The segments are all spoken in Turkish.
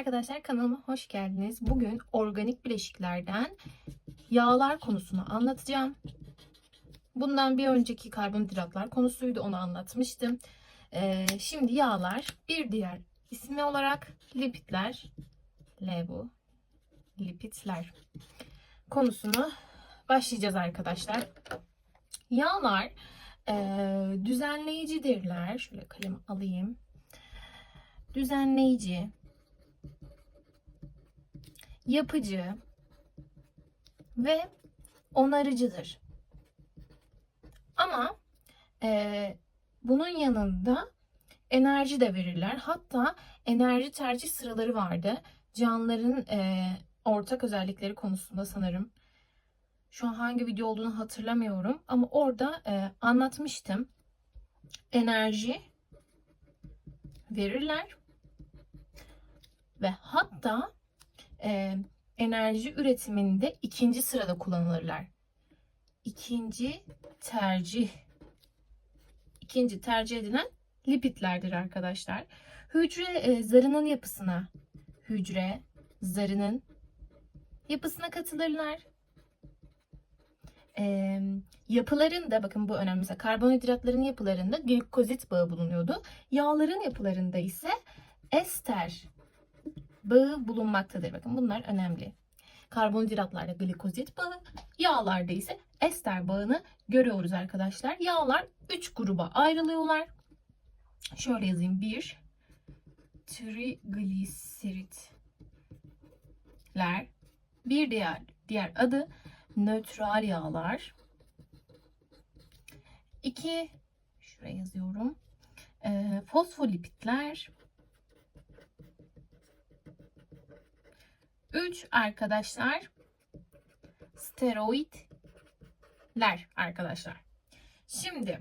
arkadaşlar kanalıma hoş geldiniz. Bugün organik bileşiklerden yağlar konusunu anlatacağım. Bundan bir önceki karbonhidratlar konusuydu onu anlatmıştım. Ee, şimdi yağlar bir diğer ismi olarak lipidler. L bu. Lipidler konusunu başlayacağız arkadaşlar. Yağlar e, düzenleyicidirler. Şöyle kalem alayım. Düzenleyici, yapıcı ve onarıcıdır. Ama e, bunun yanında enerji de verirler. Hatta enerji tercih sıraları vardı. Canlıların e, ortak özellikleri konusunda sanırım. Şu an hangi video olduğunu hatırlamıyorum ama orada e, anlatmıştım. Enerji verirler ve hatta e, enerji üretiminde ikinci sırada kullanılırlar. İkinci tercih ikinci tercih edilen lipidlerdir arkadaşlar. Hücre e, zarının yapısına hücre zarının yapısına katılırlar. E, yapılarında bakın bu önemli. Mesela karbonhidratların yapılarında glikozit bağı bulunuyordu. Yağların yapılarında ise ester bağı bulunmaktadır. Bakın bunlar önemli. Karbonhidratlarda glikozit bağı, yağlarda ise ester bağını görüyoruz arkadaşlar. Yağlar 3 gruba ayrılıyorlar. Şöyle yazayım. 1 trigliseritler. Bir diğer diğer adı nötral yağlar. 2 şuraya yazıyorum. E, fosfolipitler. 3 arkadaşlar steroidler arkadaşlar. Şimdi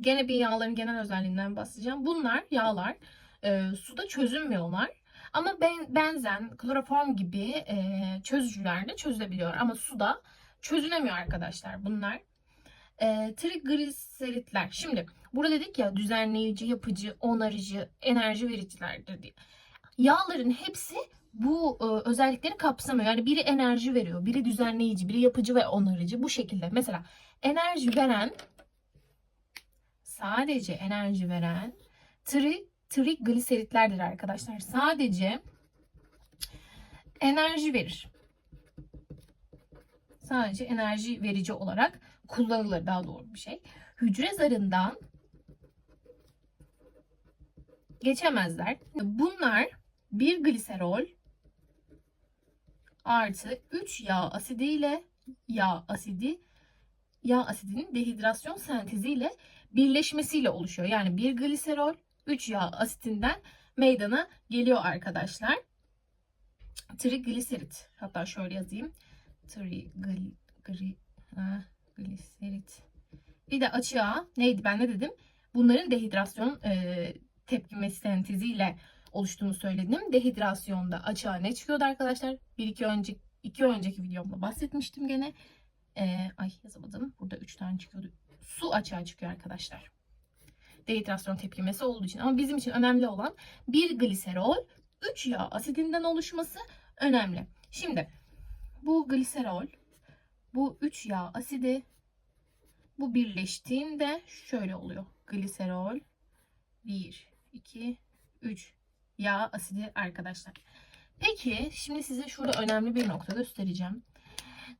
gene bir yağların genel özelliğinden bahsedeceğim. Bunlar yağlar e, suda çözünmüyorlar. Ama ben, benzen, kloroform gibi e, çözücülerde çözülebiliyor. Ama suda çözünemiyor arkadaşlar bunlar. E, trigliseritler. Şimdi burada dedik ya düzenleyici, yapıcı, onarıcı, enerji vericilerdir diye. Yağların hepsi bu e, özellikleri kapsamıyor. Yani biri enerji veriyor, biri düzenleyici, biri yapıcı ve onarıcı bu şekilde. Mesela enerji veren sadece enerji veren tri trigliseritlerdir arkadaşlar. Sadece enerji verir. Sadece enerji verici olarak kullanılır daha doğru bir şey. Hücre zarından geçemezler. Bunlar bir gliserol artı 3 yağ asidi ile yağ asidi yağ asidinin dehidrasyon senteziyle birleşmesiyle oluşuyor. Yani bir gliserol 3 yağ asitinden meydana geliyor arkadaşlar. Trigliserit. Hatta şöyle yazayım. Trigliserit. Bir de açığa neydi ben ne dedim? Bunların dehidrasyon e, tepkimesi senteziyle oluştuğunu söyledim. Dehidrasyonda açığa ne çıkıyordu arkadaşlar? Bir iki önceki iki önceki videomda bahsetmiştim gene. Ee, ay yazamadım. Burada üç tane çıkıyordu. Su açığa çıkıyor arkadaşlar. Dehidrasyon tepkimesi olduğu için. Ama bizim için önemli olan bir gliserol 3 yağ asidinden oluşması önemli. Şimdi bu gliserol bu 3 yağ asidi bu birleştiğinde şöyle oluyor. Gliserol 1 2 3 yağ asidi arkadaşlar. Peki şimdi size şurada önemli bir nokta göstereceğim.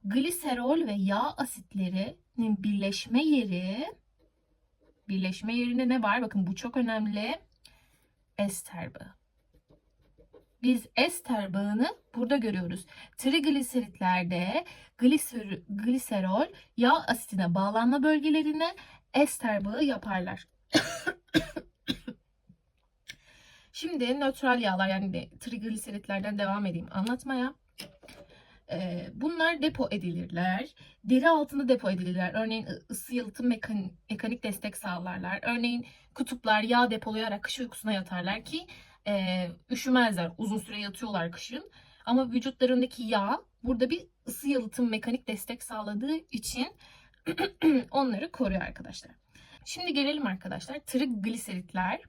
Gliserol ve yağ asitlerinin birleşme yeri birleşme yerinde ne var? Bakın bu çok önemli. Ester bağı. Biz ester bağını burada görüyoruz. Trigliseritlerde gliser, gliserol yağ asitine bağlanma bölgelerine ester bağı yaparlar. Şimdi nötral yağlar yani trigliseritlerden devam edeyim anlatmaya. Ee, bunlar depo edilirler. Deri altında depo edilirler. Örneğin ısı yalıtım mekanik, mekanik destek sağlarlar. Örneğin kutuplar yağ depolayarak kış uykusuna yatarlar ki e, üşümezler. Uzun süre yatıyorlar kışın. Ama vücutlarındaki yağ burada bir ısı yalıtım mekanik destek sağladığı için onları koruyor arkadaşlar. Şimdi gelelim arkadaşlar trigliseritler.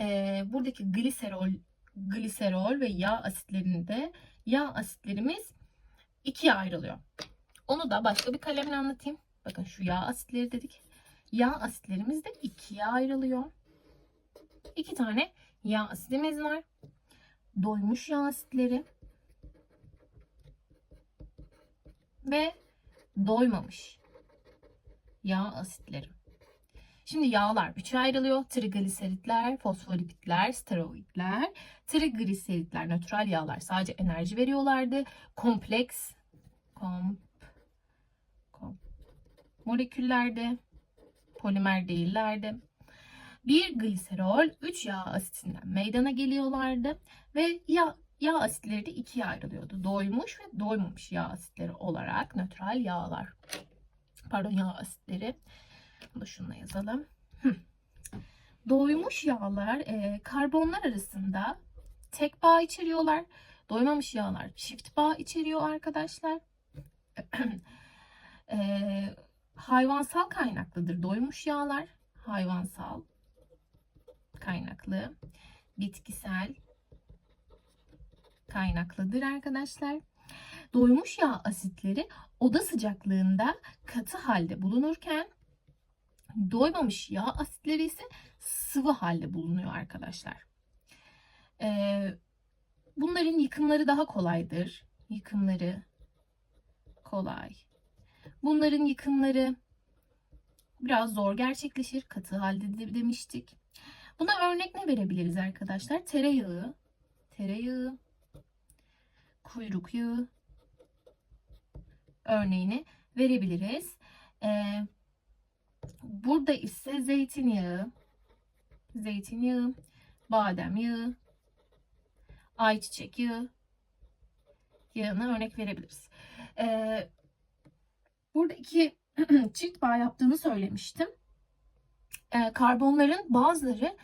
E, buradaki gliserol gliserol ve yağ asitlerinde yağ asitlerimiz ikiye ayrılıyor. Onu da başka bir kalemle anlatayım. Bakın şu yağ asitleri dedik. Yağ asitlerimiz de ikiye ayrılıyor. İki tane yağ asitimiz var. Doymuş yağ asitleri ve doymamış yağ asitleri. Şimdi yağlar üçe ayrılıyor. Trigliseritler, fosfolipitler, steroidler. Trigliseritler nötral yağlar sadece enerji veriyorlardı. Kompleks kom, kom, moleküllerde polimer değillerdi. Bir gliserol 3 yağ asitinden meydana geliyorlardı ve yağ, yağ asitleri de ikiye ayrılıyordu. Doymuş ve doymamış yağ asitleri olarak nötral yağlar. Pardon yağ asitleri. Bunu da yazalım. Doymuş yağlar e, karbonlar arasında tek bağ içeriyorlar. Doymamış yağlar çift bağ içeriyor arkadaşlar. e, hayvansal kaynaklıdır doymuş yağlar. Hayvansal kaynaklı. Bitkisel kaynaklıdır arkadaşlar. Doymuş yağ asitleri oda sıcaklığında katı halde bulunurken doymamış yağ asitleri ise sıvı halde bulunuyor arkadaşlar. Ee, bunların yıkımları daha kolaydır. Yıkımları kolay. Bunların yıkımları biraz zor gerçekleşir. Katı halde de demiştik. Buna örnek ne verebiliriz arkadaşlar? Tereyağı, tereyağı, kuyruk yağı örneğini verebiliriz. Ee, burada ise zeytinyağı, zeytinyağı, badem yağı, ayçiçek yağı yağına örnek verebiliriz. Ee, burada iki çift bağ yaptığını söylemiştim. Ee, karbonların bazıları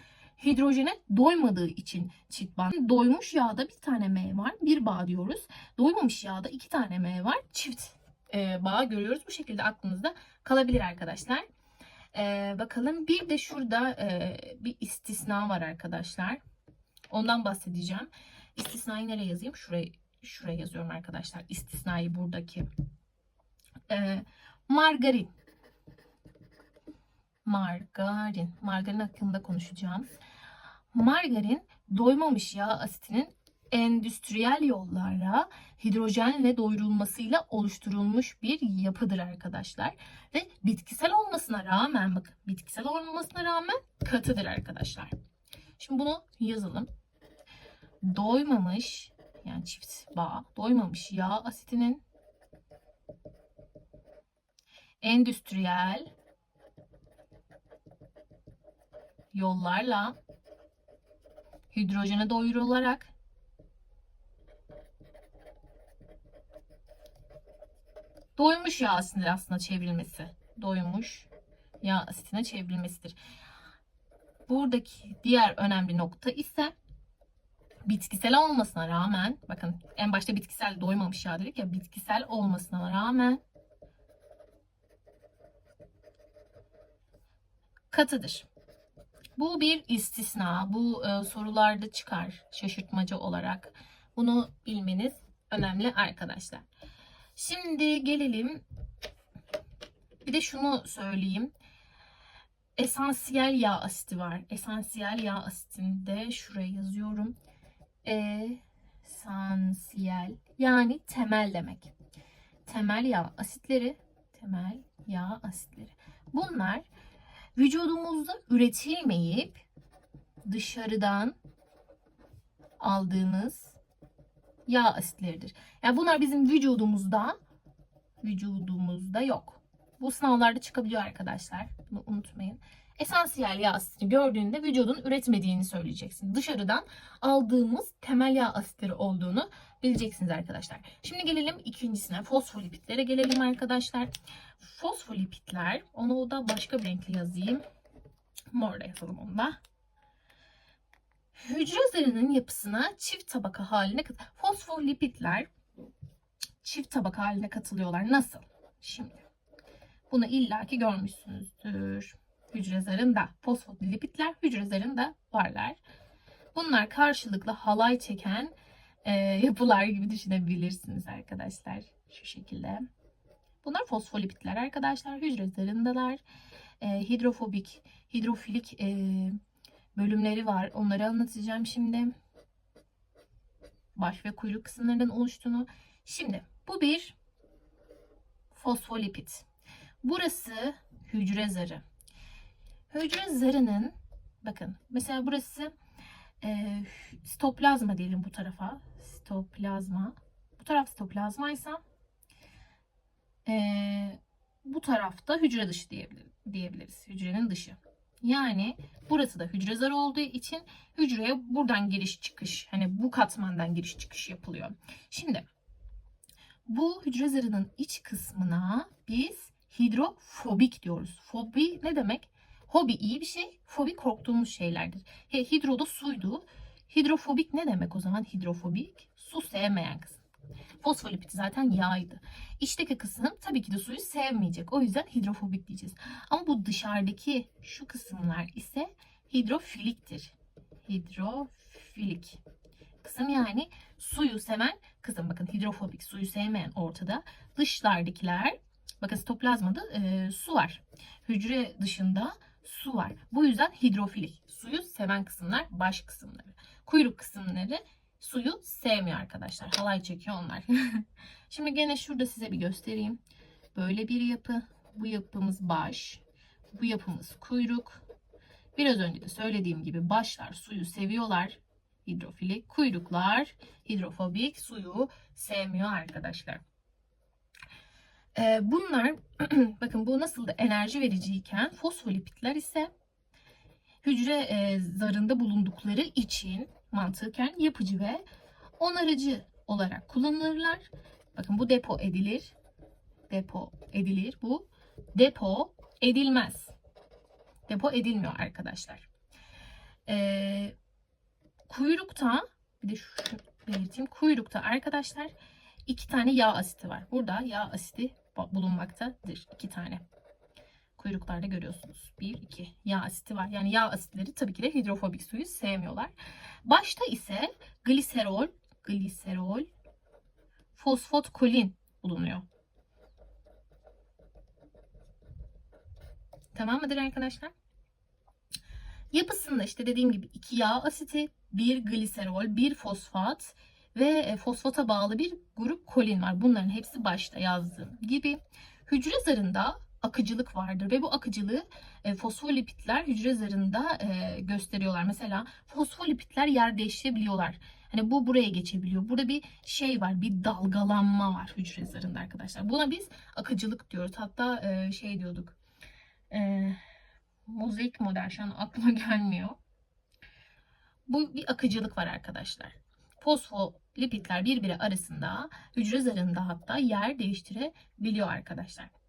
hidrojene doymadığı için çift bağ. Doymuş yağda bir tane M var. Bir bağ diyoruz. Doymamış yağda iki tane M var. Çift e, bağ görüyoruz. Bu şekilde aklınızda kalabilir arkadaşlar. E, bakalım bir de şurada e, bir istisna var arkadaşlar. Ondan bahsedeceğim. İstisnayı nereye yazayım? Şuraya, şuraya yazıyorum arkadaşlar. İstisnayı buradaki. E, margarin. Margarin. Margarin hakkında konuşacağım. Margarin doymamış yağ asitinin endüstriyel yollarla hidrojenle doyurulmasıyla oluşturulmuş bir yapıdır arkadaşlar. Ve bitkisel olmasına rağmen bakın bitkisel olmasına rağmen katıdır arkadaşlar. Şimdi bunu yazalım. Doymamış yani çift bağ doymamış yağ asitinin endüstriyel yollarla hidrojene doyurularak doymuş yağ aslında çevrilmesi. Doymuş yağ asitine çevrilmesidir. Buradaki diğer önemli nokta ise bitkisel olmasına rağmen bakın en başta bitkisel doymamış yağ dedik ya bitkisel olmasına rağmen katıdır. Bu bir istisna. Bu e, sorularda çıkar şaşırtmacı olarak. Bunu bilmeniz önemli arkadaşlar. Şimdi gelelim. Bir de şunu söyleyeyim. Esansiyel yağ asiti var. Esansiyel yağ asitinde şuraya yazıyorum. Esansiyel yani temel demek. Temel yağ asitleri, temel yağ asitleri. Bunlar vücudumuzda üretilmeyip dışarıdan aldığımız yağ asitleridir. Yani bunlar bizim vücudumuzda vücudumuzda yok. Bu sınavlarda çıkabiliyor arkadaşlar. Bunu unutmayın. Esansiyel yağ asitini gördüğünde vücudun üretmediğini söyleyeceksin. Dışarıdan aldığımız temel yağ asitleri olduğunu bileceksiniz arkadaşlar. Şimdi gelelim ikincisine. Fosfolipitlere gelelim arkadaşlar. Fosfolipitler, onu da başka bir renkle yazayım. Morla yazalım onu da. Hücre zarının yapısına çift tabaka haline fosfolipitler çift tabaka haline katılıyorlar. Nasıl? Şimdi bunu illaki görmüşsünüzdür. Hücre zarında fosfolipitler hücre zarında varlar. Bunlar karşılıklı halay çeken e, yapılar gibi düşünebilirsiniz arkadaşlar. Şu şekilde. Bunlar fosfolipitler arkadaşlar. Hücre zarındalar. E, hidrofobik, hidrofilik e, bölümleri var. Onları anlatacağım şimdi. Baş ve kuyruk kısımlarından oluştuğunu. Şimdi bu bir fosfolipid. Burası hücre zarı. Hücre zarının bakın mesela burası e, sitoplazma diyelim bu tarafa. Sitoplazma. Bu taraf sitoplazmaysa e, bu tarafta hücre dışı diyebilir, diyebiliriz. Hücrenin dışı. Yani burası da hücre zarı olduğu için hücreye buradan giriş çıkış hani bu katmandan giriş çıkış yapılıyor. Şimdi bu hücre zarının iç kısmına biz hidrofobik diyoruz. Fobi ne demek? Hobi iyi bir şey, fobi korktuğumuz şeylerdir. He, hidro da suydu. Hidrofobik ne demek o zaman hidrofobik? Su sevmeyen kısım. Fosfolipid zaten yağydı. İçteki kısım tabii ki de suyu sevmeyecek. O yüzden hidrofobik diyeceğiz. Ama bu dışarıdaki şu kısımlar ise hidrofiliktir. Hidrofilik kısım yani suyu seven kısım. Bakın hidrofobik suyu sevmeyen ortada. Dışlardakiler bakın sitoplazmada e, su var. Hücre dışında su var. Bu yüzden hidrofilik. Suyu seven kısımlar baş kısımları. Kuyruk kısımları suyu sevmiyor arkadaşlar. Halay çekiyor onlar. Şimdi gene şurada size bir göstereyim. Böyle bir yapı. Bu yapımız baş. Bu yapımız kuyruk. Biraz önce de söylediğim gibi başlar suyu seviyorlar. Hidrofilik. Kuyruklar hidrofobik. Suyu sevmiyor arkadaşlar. Ee, bunlar bakın bu nasıl da enerji vericiyken fosfolipitler ise hücre e, zarında bulundukları için mantıken yapıcı ve onarıcı olarak kullanılırlar. Bakın bu depo edilir. Depo edilir. Bu depo edilmez. Depo edilmiyor arkadaşlar. Ee, kuyrukta bir de şu belirteyim. Kuyrukta arkadaşlar iki tane yağ asiti var. Burada yağ asiti bulunmaktadır. iki tane. Kuyruklarda görüyorsunuz. Bir, iki. Yağ asiti var. Yani yağ asitleri tabii ki de hidrofobik suyu sevmiyorlar. Başta ise gliserol, gliserol, fosfotkolin bulunuyor. Tamam mıdır arkadaşlar? Yapısında işte dediğim gibi iki yağ asiti, bir gliserol, bir fosfat ve e, fosfata bağlı bir grup kolin var. Bunların hepsi başta yazdığım gibi. Hücre zarında akıcılık vardır ve bu akıcılığı e, fosfolipitler hücre zarında e, gösteriyorlar. Mesela fosfolipitler yer değiştirebiliyorlar. Hani bu buraya geçebiliyor. Burada bir şey var, bir dalgalanma var hücre zarında arkadaşlar. Buna biz akıcılık diyoruz. Hatta e, şey diyorduk. E, mozaik model şu an aklıma gelmiyor. Bu bir akıcılık var arkadaşlar. Fosfolipitler birbiri arasında hücre zarında hatta yer değiştirebiliyor arkadaşlar.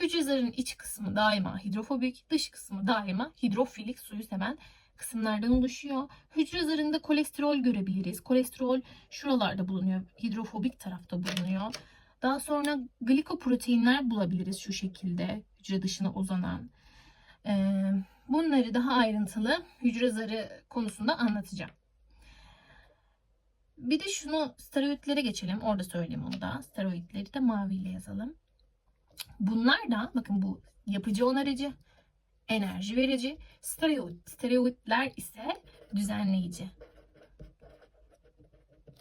Hücre zarının iç kısmı daima hidrofobik, dış kısmı daima hidrofilik suyu seven kısımlardan oluşuyor. Hücre zarında kolesterol görebiliriz. Kolesterol şuralarda bulunuyor. Hidrofobik tarafta bulunuyor. Daha sonra glikoproteinler bulabiliriz şu şekilde hücre dışına uzanan. Ee, bunları daha ayrıntılı hücre zarı konusunda anlatacağım. Bir de şunu steroidlere geçelim. Orada söyleyeyim onu da. Steroidleri de maviyle yazalım. Bunlar da bakın bu yapıcı onarıcı, enerji verici, steroid, steroidler ise düzenleyici.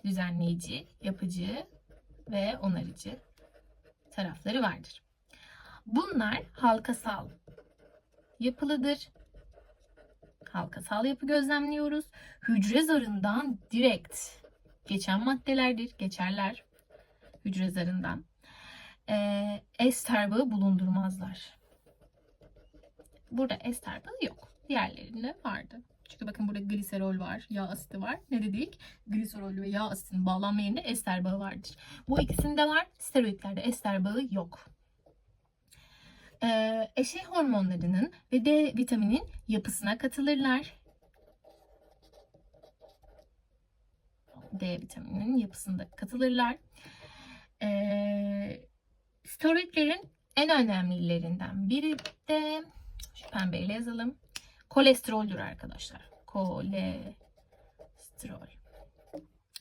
Düzenleyici, yapıcı ve onarıcı tarafları vardır. Bunlar halkasal yapılıdır. Halkasal yapı gözlemliyoruz. Hücre zarından direkt geçen maddelerdir, geçerler hücre zarından e, ester bağı bulundurmazlar. Burada ester bağı yok. Diğerlerinde vardı. Çünkü bakın burada gliserol var, yağ asidi var. Ne dedik? Gliserol ve yağ asidinin bağlanma yerinde ester bağı vardır. Bu ikisinde var. Steroidlerde ester bağı yok. Ee, eşey hormonlarının ve D vitaminin yapısına katılırlar. D vitamininin yapısında katılırlar. Ee, steroidlerin en önemlilerinden biri de şu pembeyle yazalım. Kolesteroldür arkadaşlar. Kolesterol.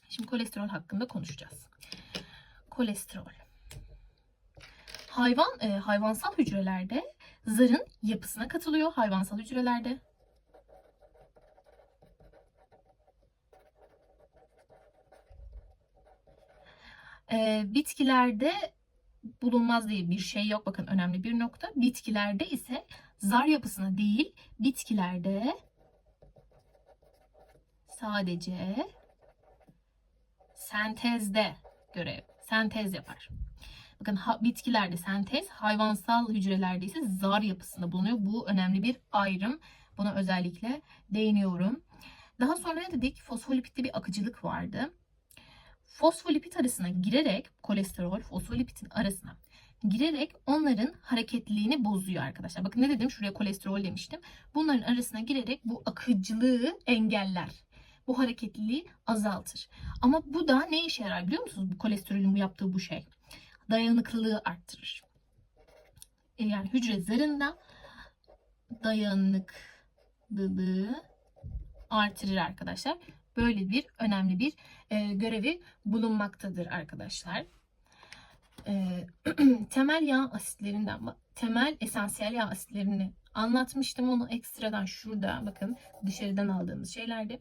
Şimdi kolesterol hakkında konuşacağız. Kolesterol. Hayvan e, hayvansal hücrelerde zarın yapısına katılıyor hayvansal hücrelerde. E, bitkilerde bulunmaz diye bir şey yok. Bakın önemli bir nokta. Bitkilerde ise zar yapısına değil, bitkilerde sadece sentezde görev, sentez yapar. Bakın bitkilerde sentez, hayvansal hücrelerde ise zar yapısında bulunuyor. Bu önemli bir ayrım. Buna özellikle değiniyorum. Daha sonra ne dedik? Fosfolipitte bir akıcılık vardı. Fosfolipid arasına girerek kolesterol fosfolipidin arasına girerek onların hareketliliğini bozuyor arkadaşlar. Bakın ne dedim? Şuraya kolesterol demiştim. Bunların arasına girerek bu akıcılığı engeller. Bu hareketliliği azaltır. Ama bu da ne işe yarar biliyor musunuz? Bu kolesterolün bu yaptığı bu şey. Dayanıklılığı arttırır. E, Yani hücre zarında dayanıklılığı artırır arkadaşlar. Böyle bir önemli bir e, görevi bulunmaktadır arkadaşlar. E, temel yağ asitlerinden temel esansiyel yağ asitlerini anlatmıştım. Onu ekstradan şurada bakın dışarıdan aldığımız şeylerdi.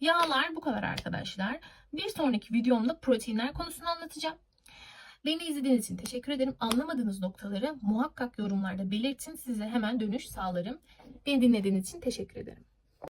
Yağlar bu kadar arkadaşlar. Bir sonraki videomda proteinler konusunu anlatacağım. Beni izlediğiniz için teşekkür ederim. Anlamadığınız noktaları muhakkak yorumlarda belirtin. Size hemen dönüş sağlarım. Beni dinlediğiniz için teşekkür ederim.